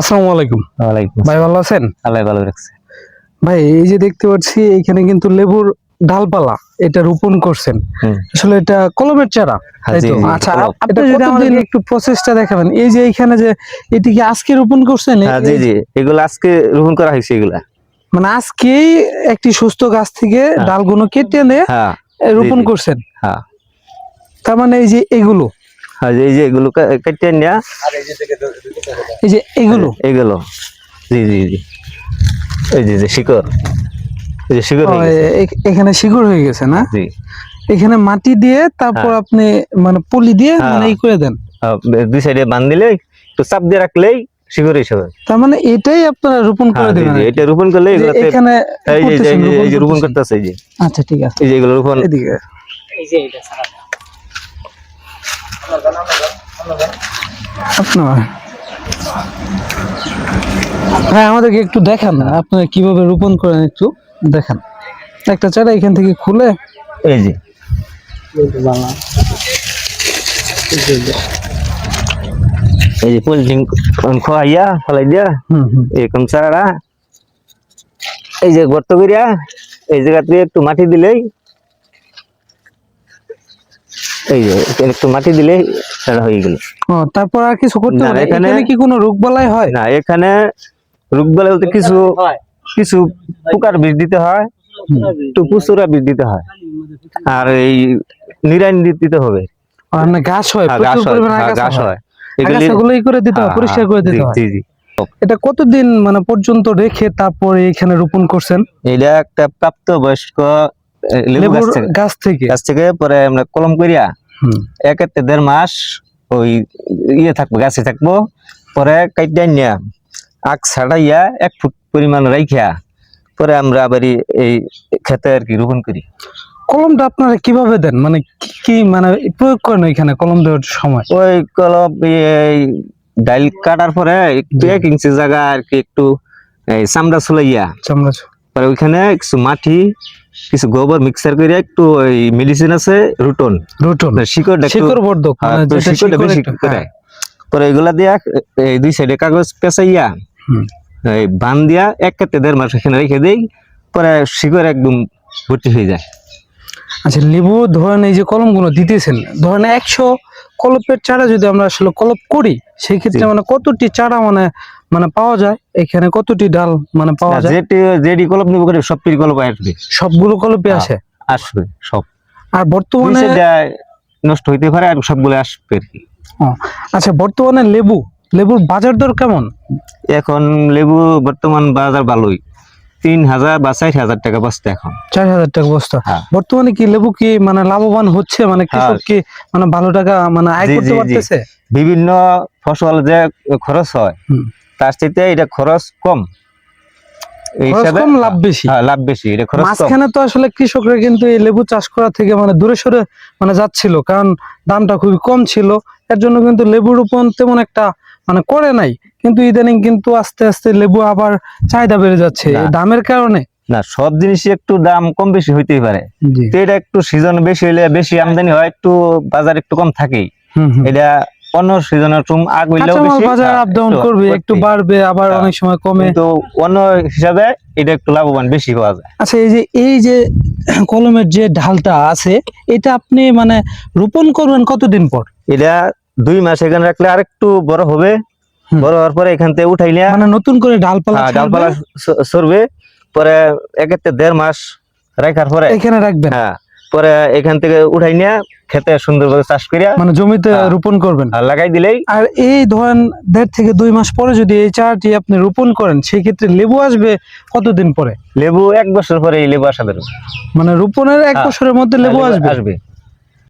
আসসালামু আলাইকুম। ওয়ালাইকুম ভাই ভালো আছেন? আল্লাহ ভালো রাখছে। ভাই এই যে দেখতে পাচ্ছি এখানে কিন্তু লেবুর ডালপালা এটা রোপণ করছেন। আসলে এটা কলমের চারা হ্যাঁ, আচ্ছা আপনি যদি আমাদের একটু প্রসেসটা দেখাবেন? এই যে এখানে যে এটি কি আজকে রোপণ করছেন? হ্যাঁ জি জি এগুলো আজকে রোপণ করা হয়েছে এগুলা। মানে আজকেই একটি সুস্থ গাছ থেকে ডালগুলো কেটে এনে হ্যাঁ রোপণ করছেন। হ্যাঁ। তার মানে এই যে এগুলো হ্যাঁ এই যে এগুলো কা- কেটে নিয়ে এই যে এগুলো? এগুলো। জি জি জি। এই যে যে শিকড়। এই যে শিকড় গেছে। এখানে শিকড় হয়ে গেছে না? জি। এখানে মাটি দিয়ে তারপর আপনি মানে পলি দিয়ে হ্যাঁ। মানে ই করে দেন? দুই সাইডে বান দিলে একটু চাপ দিয়ে রাখলেই শিকড় হিসেবে তার মানে এটাই আপনারা রোপণ করে হ্যাঁ দেবেন। এটা রোপণ করলে এখানে এই যে- এই রোপণ করতেছে এই যে। আচ্ছা ঠিক আছে। এই যে এগুলো রোপণ এদিকে। আপনার? হ্যাঁ আমাদেরকে একটু দেখান না। আপনারা কীভাবে রোপণ করেন একটু দেখান। একটা চারা এখান থেকে খুলে এই যে। এই যে খোয়াইয়া ফলাই দিয়া এরকম চারা এই যে গর্ত করিয়া এই জায়গাতে একটু মাটি দিলেই এই যে একটু মাটি চারা হয়ে গেল। তারপর আর কিছু করতে হবে এখানে- কি কোনো রোগ বালাই হয়? না এখানে রোগ বলে বলতে কিছু কিছু পোকার বীজ দিতে হয় একটু পুচুরা বীজ দিতে হয় আর এই নিরাইন দিতে হবে। ঘাস হয় হ্যাঁ, ঘাস হয় হ্যাঁ, হয়। করে দিতে পরিষ্কার করে দিতে হয় জি জি। এটা কতদিন মানে পর্যন্ত রেখে তারপরে এখানে রোপণ করছেন? এটা একটা প্রাপ্ত বয়স্ক গাছ থেকে। গাছ থেকে? পরে আমরা কলম করিয়া হুম। এক একটা দেড় মাস ওই ইয়ে থাকব গাছে থাকব পরে কাইটা নিয়া আগ ছাড়াইয়া এক ফুট পরিমাণ রাইখা পরে আমরা আবার এই- খেতে আর কি রোপণ করি। কলমটা আপনারা কীভাবে দেন? মানে কি কি মানে প্রয়োগ করেন এখানে কলম দেওয়ার সময়? ওই কলম এই ডাইল কাটার পরে একটু এক ইঞ্চি জায়গা আর কি একটু এই চামড়া ছুলাইয়া চামড়া পরে ওইখানে কিছু মাটি কিছু গোবর মিক্সার করে একটু ওই মেডিসিন আছে রুটন রোটন শিকড় শিকড় বর্ধক শিকড় বেশি করে। পরে এগুলা দিয়া এই দুই সাইডে কাগজ পেঁচাইয়া হুম। এই বান দিয়া এক কাতে দেড় মাস এখানে রেখে দেই পরে শিকড় একদম ভর্তি হয়ে যায় আচ্ছা লেবু ধরেন এই যে কলমগুলো দিতেছেন ধরেন একশো কলপের চারা যদি আমরা আসলে কলপ করি সেই ক্ষেত্রে মানে কতটি চারা মানে মানে পাওয়া যায়? এখানে কতটি ডাল মানে পাওয়া যায়? যেটি যেটি কলপ নিব করে সব পির কলপ আসবে। সবগুলো কলপে হ্যাঁ। আসে? আসবে সব। আর বর্তমানে নষ্ট হইতে পারে আর সবগুলো আসবে আর কি। আচ্ছা বর্তমানে লেবু লেবুর বাজার দর কেমন? এখন লেবু বর্তমান বাজার ভালোই। তিন হাজার বা চার হাজার টাকা বস্তা এখন। চার হাজার টাকা বস্তা। হ্যাঁ। বর্তমানে কি লেবু কি মানে লাভবান হচ্ছে? মানে কৃষক কি মানে ভালো টাকা মানে আয় করতে। পারতেছে? বিভিন্ন ফসল যে খরচ হয় তার চাইতে এটা খরচ কম। লাভ বেশি। হ্যাঁ, লাভ বেশি এটা খরচ মাঝখানে তো আসলে কৃষকরা কিন্তু এই লেবু চাষ করা থেকে মানে দূরে সরে মানে যাচ্ছিল কারণ দামটা খুবই কম ছিল। এর জন্য কিন্তু লেবু রোপণ তেমন একটা মানে করে নাই কিন্তু ইদানিং কিন্তু আস্তে আস্তে লেবু আবার চাহিদা বেড়ে যাচ্ছে দামের কারণে? না সব জিনিসই একটু দাম কম বেশি হইতেই পারে। তো এটা একটু সিজন বেশি হইলে বেশি আমদানি হয় একটু বাজার একটু কম থাকেই। এটা অন্য সিজনের চুম আগ হইলেও বেশি বাজার হ্যাঁ, আপ ডাউন করবে একটু বাড়বে আবার হ্যাঁ। অনেক সময় কমে। কিন্তু অন্য হিসাবে এটা একটু লাভবান বেশি পাওয়া যায়। আচ্ছা এই যে এই যে কলমের যে ঢালটা আছে এটা আপনি মানে রোপণ করবেন কতদিন পর? এটা দুই মাস এখানে রাখলে আরেকটু বড় হবে। বড় হওয়ার পরে এখান থেকে উঠাইলে মানে নতুন করে ডালপালা হ্যাঁ, ডালপালা সরবে। পরে একেতে দেড় মাস রাখার পরে এখানে রাখবেন? হ্যাঁ পরে এখান থেকে উঠাই নিয়ে খেতে সুন্দরভাবে চাষ করিয়া মানে জমিতে হ্যাঁ। রোপণ করবেন? আর লাগাই দিলেই আর এই ধরেন দেড় থেকে দুই মাস পরে যদি এই চারাটি আপনি রোপণ করেন সেই ক্ষেত্রে লেবু আসবে কতদিন পরে? লেবু এক বছর পরে এই লেবু আসা মানে রোপণের এক হ্যাঁ। বছরের মধ্যে লেবু আসবে? আসবে।